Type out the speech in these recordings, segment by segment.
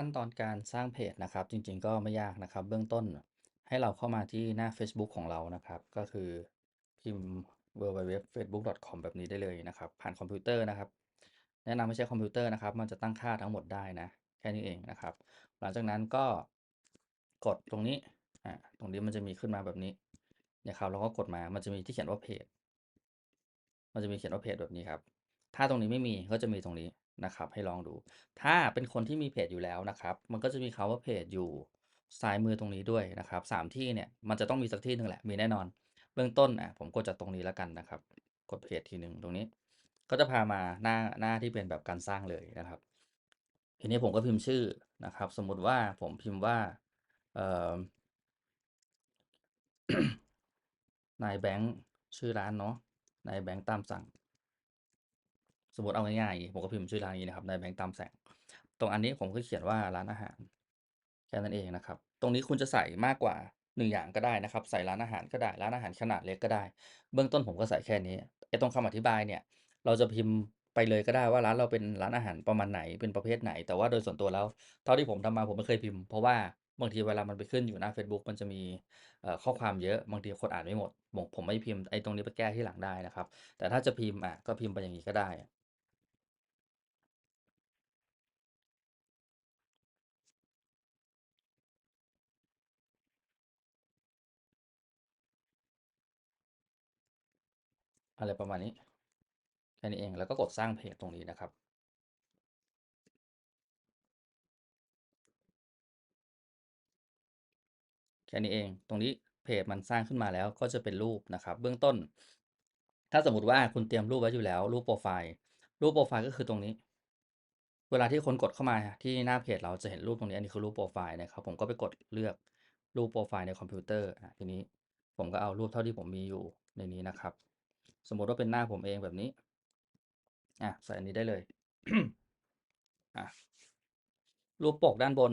ขั้นตอนการสร้างเพจนะครับ จริงๆ ก็ไม่ยากนะครับ เบื้องต้นให้เราเข้ามาที่หน้าเฟซบุ๊กของเรานะครับ ก็คือพิมพ์ www.facebook.com แบบนี้ได้เลยนะครับ ผ่านคอมพิวเตอร์นะครับ แนะนำให้ใช้คอมพิวเตอร์นะครับ มันจะตั้งค่าทั้งหมดได้นะ แค่นี้เองนะครับ หลังจากนั้นก็กดตรงนี้อ่าตรงนี้มันจะมีขึ้นมาแบบนี้นะครับเราก็กดมามันจะมีที่เขียนว่าเพจมันจะมีเขียนว่าเพจแบบนี้ครับ ถ้าตรงนี้ไม่มีก็จะมีตรงนี้นะครับ ให้ลองดู ถ้าเป็นคนที่มีเพจอยู่แล้วนะครับ มันก็จะมีคำว่าเพจอยู่ซ้ายมือตรงนี้ด้วยนะครับ3ที่เนี่ยมันจะต้องมีสักที่หนึ่งแหละมีแน่นอน เบื้องต้นอ่าผมกดจากตรงนี้แล้วกันนะครับ กดเพจทีหนึ่งตรงนี้ ก็จะพามาหน้าหน้าที่เป็นแบบการสร้างเลยนะครับ ทีนี้ผมก็พิมพ์ชื่อนะครับ สมมุติว่าผมพิมพ์ว่าเอ่อนายแบงค์ชื่อร้านเนาะนายแบงค์ตามสั่ง สมมติเอาง่ายง่างงี้ผมก็พิมพ์ชื่อร้านอย่างงี้นะครับนายแบงค์ตามแสง ตรงอันนี้ผมก็เขียนว่าร้านอาหารแค่นั้นเองนะครับ ตรงนี้คุณจะใส่มากกว่า1อย่างก็ได้นะครับ ใส่ร้านอาหารก็ได้ร้านอาหารขนาดเล็กก็ได้ เบื้องต้นผมก็ใส่แค่นี้ไอ้ตรงคำอธิบายเนี่ย เราจะพิมพ์ไปเลยก็ได้ว่าร้านเราเป็นร้านอาหารประมาณไหนเป็นประเภทไหน แต่ว่าโดยส่วนตัวแล้ว เท่าที่ผมทำมาผมไม่เคยพิมพ์เพราะว่าบางทีเวลามันไปขึ้นอยู่หน้าเฟซบุ๊กมันจะมีข้อความเยอะบางทีคนอ่านไม่หมดผมผมไม่พิมพ์ไอ้ตรงนี้ไปแก้ที่หลังได้นะครับ แต่ถ้าจะพิมพ์อ่าก็พิมพ์ไปอย่างงี้ก็ได้ อะไรประมาณนี้แค่นี้เองแล้วก็กดสร้างเพจตรงนี้นะครับ แค่นี้เองตรงนี้เพจมันสร้างขึ้นมาแล้วก็จะเป็นรูปนะครับ เบื้องต้น ถ้าสมมติว่าคุณเตรียมรูปไว้อยู่แล้ว รูปโพรไฟล์ รูปโพรไฟล์ก็คือตรงนี้ เวลาที่คนกดเข้ามาที่หน้าเพจเราจะเห็นรูปตรงนี้อันนี้คือรูปโพรไฟล์นะครับ ผมก็ไปกดเลือกรูปโพรไฟล์ในคอมพิวเตอร์ทีนี้ผมก็เอารูปเท่าที่ผมมีอยู่ในนี้นะครับ สมมติว่าเป็นหน้าผมเองแบบนี้ อ่าใส่อันนี้ได้เลยอ่ารูปปกด้านบน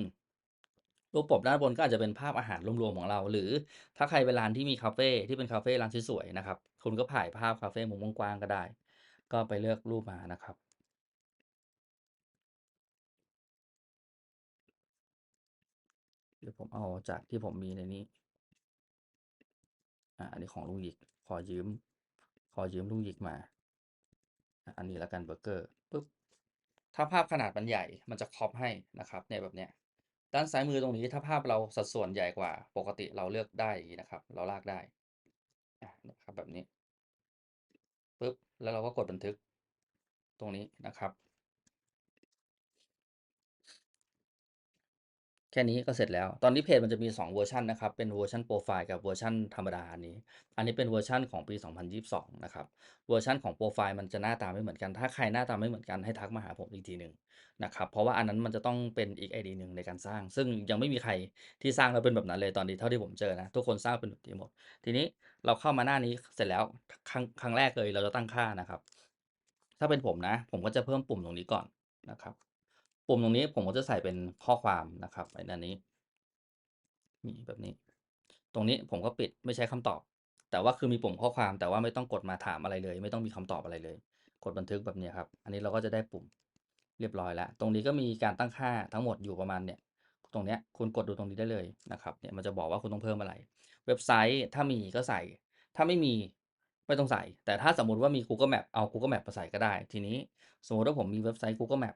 รูปปกด้านบนก็อาจจะเป็นภาพอาหารรวมๆของเรา หรือถ้าใครไปร้านที่มีคาเฟ่ที่เป็นคาเฟ่ร้านสวยๆนะครับ คุณก็ถ่ายภาพคาเฟ่มุมกว้างๆก็ได้ ก็ไปเลือกรูปมานะครับเดี๋ยวผมเอาจากที่ผมมีในนี้ อ่าอันนี้ของลุงหยิกขอยืม ขอยืมลุงหยิกมา อันนี้ละกันเบอร์เกอร์ปุ๊บถ้าภาพขนาดมันใหญ่ มันจะครอบให้นะครับเนี่ยแบบเนี้ยด้านซ้ายมือตรงนี้ถ้าภาพเราสัดส่วนใหญ่กว่า ปกติเราเลือกได้อย่างนี้นะครับ เราลากได้นะครับแบบนี้ปุ๊บแล้วเราก็กดบันทึกตรงนี้นะครับ แค่นี้ก็เสร็จแล้ว ตอนนี้เพจมันจะมี 2 เวอร์ชันนะครับ เป็นเวอร์ชันโพรไฟล์กับเวอร์ชันธรรมดาอันนี้ อันนี้เป็นเวอร์ชันของปี 2022 นะครับ เวอร์ชันของโพรไฟล์มันจะหน้าตาไม่เหมือนกัน ถ้าใครหน้าตาไม่เหมือนกันให้ทักมาหาผมอีกทีหนึ่งนะครับ เพราะว่าอันนั้นมันจะต้องเป็นอีก ID หนึ่งในการสร้าง ซึ่งยังไม่มีใครที่สร้างแล้วเป็นแบบนั้นเลยตอนนี้เท่าที่ผมเจอนะ ทุกคนสร้างเป็นแบบนี้หมด ทีนี้เราเข้ามาหน้านี้เสร็จแล้วครั้งครั้งแรกเลยเราจะตั้งค่านะครับ ถ้าเป็นผมนะ ผมก็จะเพิ่มปุ่มตรงนี้ก่อนนะครับ ปุ่มตรงนี้ผมก็จะใส่เป็นข้อความนะครับไอ้ด้านนี้นี่แบบนี้ ตรงนี้ผมก็ปิดไม่ใช้คำตอบ แต่ว่าคือมีปุ่มข้อความแต่ว่าไม่ต้องกดมาถามอะไรเลย ไม่ต้องมีคำตอบอะไรเลย กดบันทึกแบบนี้ครับ อันนี้เราก็จะได้ปุ่มเรียบร้อยแล้ว ตรงนี้ก็มีการตั้งค่าทั้งหมดอยู่ประมาณเนี่ย ตรงเนี้ยคุณกดดูตรงนี้ได้เลยนะครับ เนี่ยมันจะบอกว่าคุณต้องเพิ่มอะไร เว็บไซต์ถ้ามีก็ใส่ ถ้าไม่มีไม่ต้องใส่ แต่ถ้าสมมติว่ามี Google Map เอา Google Maps มาใส่ก็ได้ ทีนี้สมมติว่าผมมีเว็บไซต์ Google Map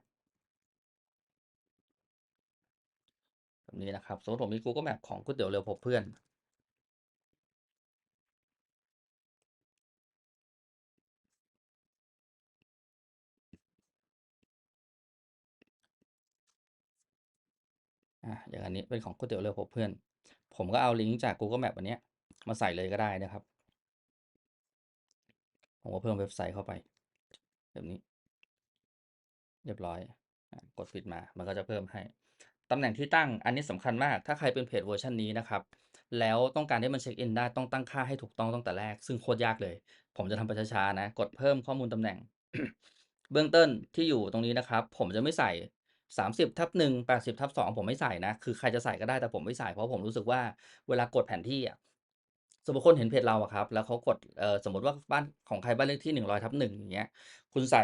แบบนี้นะครับสมมติผมมี Google Map ของก๋วยเตี๋ยวเรือพบเพื่อนอาอย่างอันนี้เป็นของก๋วยเตี๋ยวเรือพบเพื่อน ผมก็เอาลิงก์จาก Google Map อันนี้มาใส่เลยก็ได้นะครับ ผมก็เพิ่มเว็บไซต์เข้าไป แบบนี้ เรียบร้อย กดปิดมา มันก็จะเพิ่มให้ ตำแหน่งที่ตั้งอันนี้สำคัญมาก ถ้าใครเป็นเพจเวอร์ชันนี้นะครับ แล้วต้องการให้มันเช็กอินได้ต้องตั้งค่าให้ถูกต้องตั้งแต่แรก ซึ่งโคตรยากเลย ผมจะทำไปช้าๆนะ กดเพิ่มข้อมูลตำแหน่ง เบื้องต้นที่อยู่ตรงนี้นะครับ ผมจะไม่ใส่ 30/1 80/2ผมไม่ใส่นะ คือใครจะใส่ก็ได้แต่ผมไม่ใส่เพราะผมรู้สึกว่าเวลากดแผนที่อะสมมติคนเห็นเพจเราอะครับ แล้วเขากดเอ่อสมมติว่าบ้านของใครบ้านเลขที่100/1อย่างเงี้ย คุณใส่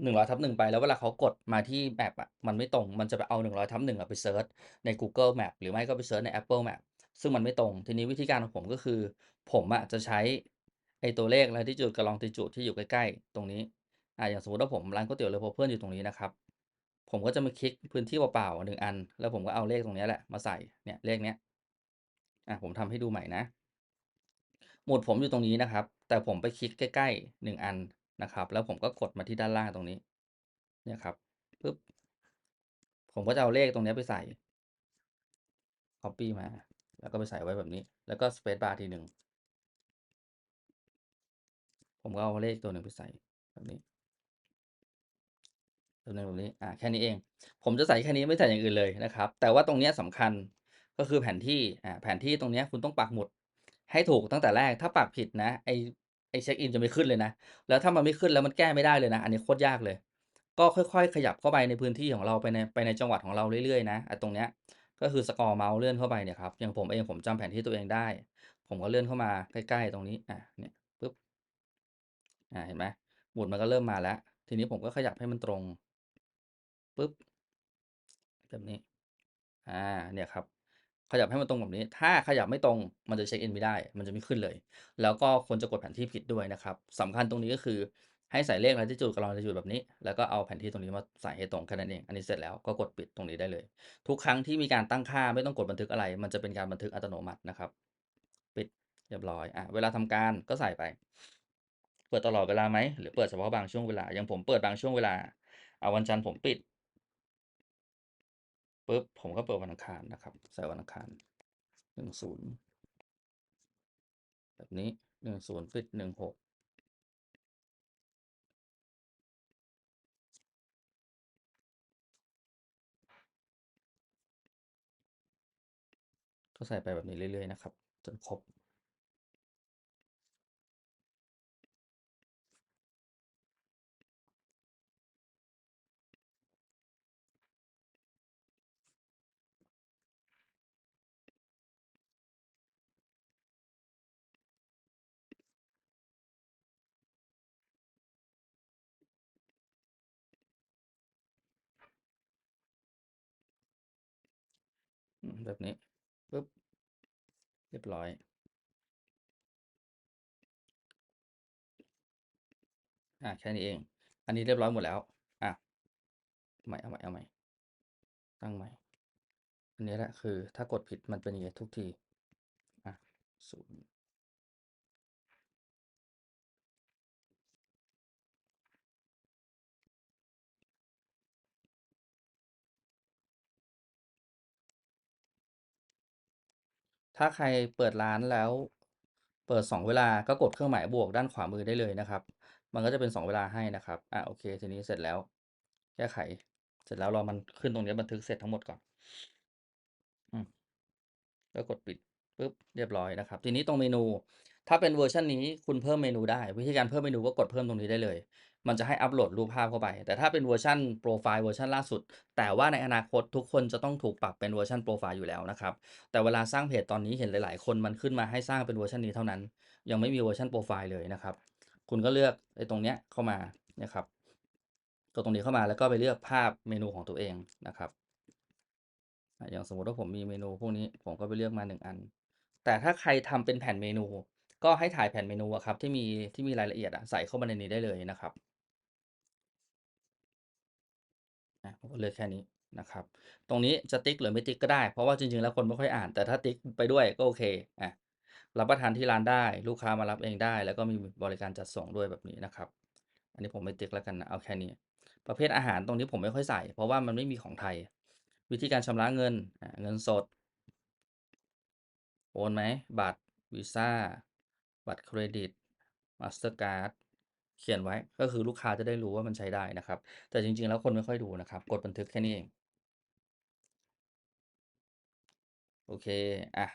100/1ไปแล้วเวลาเขากดมาที่ Map อะมันไม่ตรงมันจะไปเอา100/1อะไปเซิร์ชใน Google Map หรือไม่ก็ไปเซิร์ชใน Apple Map ซึ่งมันไม่ตรง ทีนี้วิธีการของผมก็คือ ผมอะจะใช้ไอตัวเลข Latitude กับ Longitude ที่อยู่ใกล้ๆ ตรงนี้อ่าอย่างสมมติว่าผมร้านก๋วยเตี๋ยวเรือพเพิลอนอยู่ตรงนี้นะครับ ผมก็จะมาคลิกพื้นที่เปล่าๆ1อัน แล้วผมก็เอาเลขตรงนี้แหละมาใส่เนี่ยเลขเนี้ยอ่าผมทำให้ดูใหม่นะ หมุดผมอยู่ตรงนี้นะครับ แต่ผมไปคลิกใกล้ๆ1อัน นะครับ แล้วผมก็กดมาที่ด้านล่างตรงนี้ เนี่ยครับปึ๊บผมก็จะเอาเลขตรงนี้ไปใส่คัปปี้มา แล้วก็ไปใส่ไว้แบบนี้ แล้วก็ space bar ทีหนึ่ง ผมก็เอาเลขตัวหนึ่งไปใส่แบบนี้ตัวหนึ่งแบบนี้ อ่า แค่นี้เอง ผมจะใส่แค่นี้ไม่ใส่อย่างอื่นเลยนะครับ แต่ว่าตรงเนี้ยสำคัญก็คือแผนที่ อ่า แผนที่ตรงเนี้ยคุณต้องปักหมุดให้ถูกตั้งแต่แรก ถ้าปักผิดนะ ไอ ไอ้เช็กอินจะไม่ขึ้นเลยนะ แล้วถ้ามันไม่ขึ้นแล้วมันแก้ไม่ได้เลยนะ อันนี้โคตรยากเลย ก็ค่อยๆ ขยับเข้าไปในพื้นที่ของเราไปในไปในจังหวัดของเราเรื่อยๆนะไอตรงเนี้ยก็คือ scroll เมาส์เลื่อนเข้าไปเนี่ยครับอย่างผมเองผมจำแผนที่ตัวเองได้ ผมก็เลื่อนเข้ามาใกล้ๆตรงนี้อ่าเนี่ยปึ๊บอ่าเห็นไหมหมุดมันก็เริ่มมาแล้ว ทีนี้ผมก็ขยับให้มันตรงปึ๊บแบบนี้อ่าเนี่ยครับ ขยับให้มันตรงแบบนี้ ถ้าขยับไม่ตรงมันจะเช็กอินไม่ได้ มันจะไม่ขึ้นเลย แล้วก็คนจะกดแผนที่ผิดด้วยนะครับสำคัญตรงนี้ก็คือให้ใส่เลข Latitude กับ Longitude แบบนี้ แล้วก็เอาแผนที่ตรงนี้มาใส่ให้ตรงแค่นั้นเอง อันนี้เสร็จแล้วก็กดปิดตรงนี้ได้เลย ทุกครั้งที่มีการตั้งค่าไม่ต้องกดบันทึกอะไร มันจะเป็นการบันทึกอัตโนมัตินะครับ ปิดเรียบร้อย อ่าเวลาทำการก็ใส่ไป เปิดตลอดเวลาไหม หรือเปิดเฉพาะบางช่วงเวลา อย่างผมเปิดบางช่วงเวลา เอาวันจันทร์ผมปิด ปุ๊บผมก็เปิดวันอังคารนะครับ ใส่วันอังคารหนึ่งศูนย์แบบนี้10ปิด16ก็ใส่ไปแบบนี้เรื่อยๆนะครับ จนครบ แบบนี้ปุ๊บเรียบร้อยอ่าแค่นี้เอง อันนี้เรียบร้อยหมดแล้วอาเอาใหม่เอาใหม่เอาใหม่ตั้งใหม่ อันนี้แหละคือถ้ากดผิดมันเป็นอย่างงี้ทุกทีอา0 ถ้าใครเปิดร้านแล้วเปิด 2 เวลาก็กดเครื่องหมายบวกด้านขวามือได้เลยนะครับ มันก็จะเป็น 2 เวลาให้นะครับ อะโอเคทีนี้เสร็จแล้ว แก้ไข เสร็จแล้วรอมันขึ้นตรงนี้บันทึกเสร็จทั้งหมดก่อนอืมก็กดปิดปุ๊บเรียบร้อยนะครับ ทีนี้ตรงเมนู ถ้าเป็นเวอร์ชันนี้คุณเพิ่มเมนูได้ วิธีการเพิ่มเมนูก็กดเพิ่มตรงนี้ได้เลย มันจะให้อัปโหลดรูปภาพเข้าไป แต่ถ้าเป็นเวอร์ชันโพรไฟล์เวอร์ชันล่าสุด แต่ว่าในอนาคตทุกคนจะต้องถูกปรับเป็นเวอร์ชันโพรไฟล์อยู่แล้วนะครับ แต่เวลาสร้างเพจตอนนี้เห็นหลาย ๆ คนมันขึ้นมาให้สร้างเป็นเวอร์ชันนี้เท่านั้น ยังไม่มีเวอร์ชันโพรไฟล์เลยนะครับ คุณก็เลือกไอ้ตรงเนี้ยเข้ามานี่ยครับกดตรงนี้เข้ามาแล้วก็ไปเลือกภาพเมนูของตัวเองนะครับ อย่างสมมติว่าผมมีเมนูพวกนี้ผมก็ไปเลือกมา 1 อัน แต่ถ้าใครทำเป็นแผ่นเมนู ก็ให้ถ่ายแผ่นเมนูอะครับที่มีที่มีรายละเอียดอะใส่เข้ามาในนี้ได้เลยนะครับอาผมก็เลือกแค่นี้นะครับ ตรงนี้จะติ๊กหรือไม่ติ๊กก็ได้ เพราะว่าจริงๆแล้วคนไม่ค่อยอ่าน แต่ถ้าติ๊กไปด้วยก็โอเคอรับประทานที่ร้านได้ ลูกค้ามารับเองได้ แล้วก็มีบริการจัดส่งด้วยแบบนี้นะครับ อันนี้ผมไม่ติ๊กแล้วกันนะเอาแค่นี้ ประเภทอาหารตรงนี้ผมไม่ค่อยใส่ เพราะว่ามันไม่มีของไทย วิธีการชำระเงินเงินสด โอนไหมบัตรวีซ่า บัตรเครดิต Mastercard เขียนไว้ก็คือลูกค้าจะได้รู้ว่ามันใช้ได้นะครับ แต่จริง ๆ แล้วคนไม่ค่อยดูนะครับ กดบันทึกแค่นี้เอง โอเค อะ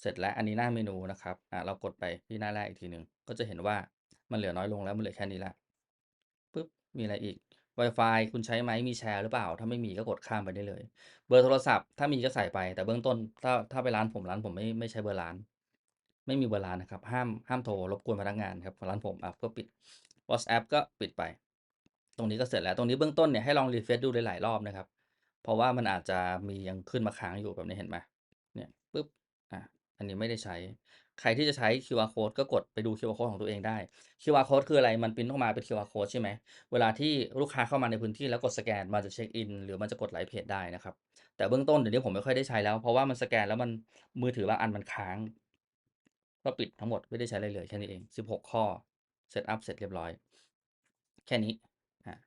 เสร็จแล้วอันนี้หน้าเมนูนะครับ อ่าเรากดไปที่หน้าแรกอีกทีหนึ่งก็จะเห็นว่ามันเหลือน้อยลงแล้วมันเหลือแค่นี้แล้วปึ๊บ มีอะไรอีกไวฟายคุณใช้ไหมมีแชร์หรือเปล่า ถ้าไม่มีก็กดข้ามไปได้เลย เบอร์โทรศัพท์ ถ้ามีก็ใส่ไป แต่เบื้องต้นถ้าถ้าไปร้านผมร้านผมไม่ไม่ใช้เบอร์ร้าน ไม่มีเบอร์ร้านะครับ ห้ามห้ามโทรรบกวนพนักงานครับร้านผมอ่าก็ปิดวอตส์แอปก็ปิดไป ตรงนี้ก็เสร็จแล้วตรงนี้เบื้องต้นเนี่ยให้ลอง refresh ดูหลายๆรอบนะครับ เพราะว่ามันอาจจะมียังขึ้นมาค้างอยู่แบบนี้เห็นไหมเนี่ยปึ๊บอ่าอันนี้ไม่ได้ใช้ ใครที่จะใช้ QR Code ก็กดไปดู QR Code ของตัวเองได้ QR Code คืออะไรมันพรินต์ออกมาเป็น QR Code ใช่ไหมเวลาที่ลูกค้าเข้ามาในพื้นที่แล้วกดสแกนมันจะเช็กอินหรือมันจะกดไลก์เพจได้นะครับแต่เบื้องต้นเดี๋ยวนี้ผมไม่ค่อยได้ใช้แล้ว เพราะว่ามันสแกนแล้วมันมือถือบางอันมันค้าง ก็ปิดทั้งหมดไม่ได้ใช้อะไรเลยแค่นี้เอง 16 ข้อเซตอัปเสร็จเรียบร้อย แค่นี้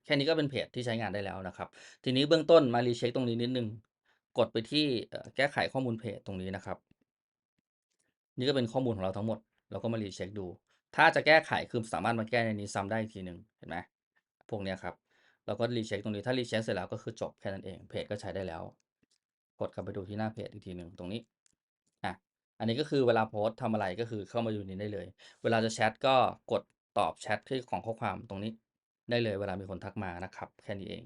แค่นี้ก็เป็นเพจที่ใช้งานได้แล้วนะครับ ทีนี้เบื้องต้นมา recheck ตรงนี้นิดนึง กดไปที่แก้ไขข้อมูลเพจตรงนี้นะครับ นี่ก็เป็นข้อมูลของเราทั้งหมด เราก็มา recheck ดู ถ้าจะแก้ไขคือสามารถมาแก้ในนี้ซ้ำได้อีกทีหนึ่งเห็นไหมพวกนี้ครับ เราก็ recheck ตรงนี้ ถ้า recheck เสร็จแล้วก็คือจบแค่นั้นเอง เพจก็ใช้ได้แล้ว กดกลับไปดูที่หน้าเพจอีกทีหนึ่งตรงนี้ อันนี้ก็คือเวลาโพสต์ทำอะไรก็คือเข้ามาอยู่นี้ได้เลย เวลาจะแชทก็กดตอบแชทที่ของข้อความตรงนี้ได้เลยเวลามีคนทักมานะครับ แค่นี้เอง